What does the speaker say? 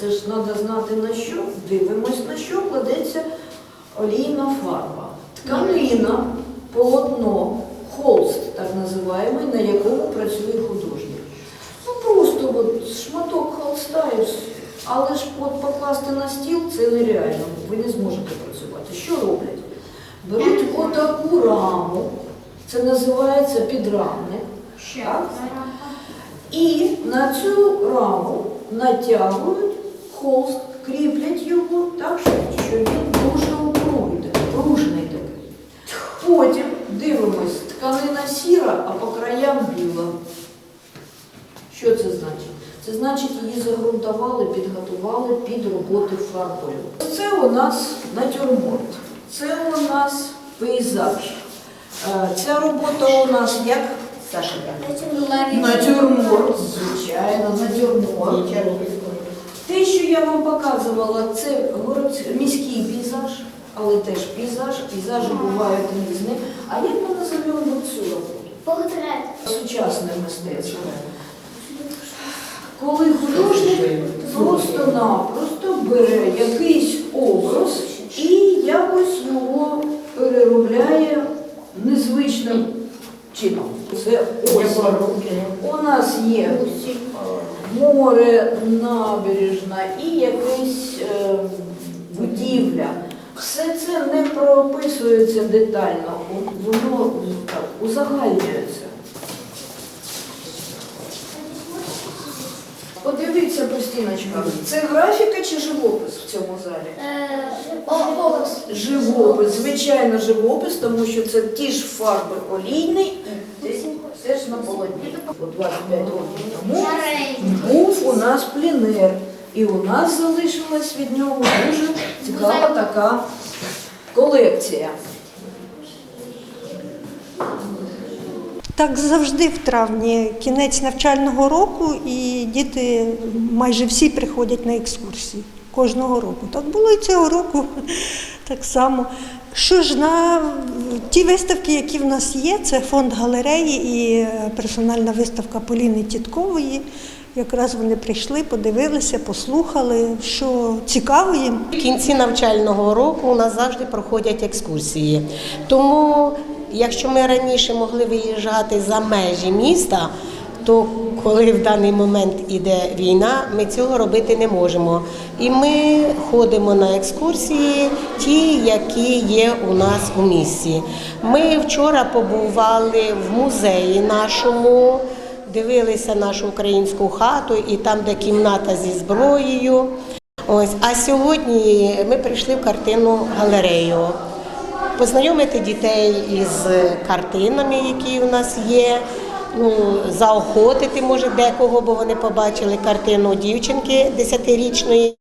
Це ж треба знати на що. Дивимось, на що кладеться олійна фарба. Тканина, полотно, холст, так називаємо, на якому працює художник. Ну просто от шматок холста. Але ж от покласти на стіл це нереально. Ви не зможете працювати. Що роблять? Беруть отаку раму, це називається підрамник. Так? І на цю раму натягують холст, кріплять його так, що- він дуже такий, пружний такий. Потім дивимось, тканина сіра, а по краям біла. Що це значить? Це значить, її загрунтували, підготували під роботи фарбою. Це у нас натюрморт, це у нас пейзаж. Е, Ця робота у нас як Саша? Натюрморт, звичайно, натюрморт. Те, що я вам показувала, це город- міський пейзаж, але теж пейзаж. Пейзажі бувають різні. А як ми називаємо цю роботу? Портрет. Сучасне мистецтво. Коли художник просто-напросто бере якийсь образ і якось його переробляє незвичним чином. Це озеро. У нас є море, набережна і якась е, будівля. Все це не прописується детально, воно узагальнюється. Подивіться, Костіночка, це графіка чи живопис в цьому залі? Голос. Живопис, звичайно, живопис, тому що це ті ж фарби олійні, і все ж на полотні. 25 років тому був у нас плінер, і у нас залишилась від нього дуже цікава така колекція. Так завжди в травні кінець навчального року, і діти майже всі приходять на екскурсії кожного року. Так було і цього року так само. Що ж на ті виставки, які в нас є, це фонд галереї і е, персональна виставка Поліни Тіткової. Якраз вони прийшли, подивилися, послухали, що цікаво їм. В кінці навчального року у нас завжди проходять екскурсії. Тому, якщо ми раніше могли виїжджати за межі міста, то коли в даний момент іде війна, ми цього робити не можемо. І ми ходимо на екскурсії, ті, які є у нас у місті. Ми вчора побували в музеї нашому дивилися нашу українську хату і там, де кімната зі зброєю. Ось, а сьогодні ми прийшли в картинну галерею. Познайомити дітей із картинами, які у нас є. Ну, заохотити може декого, бо вони побачили картину дівчинки 10-річної.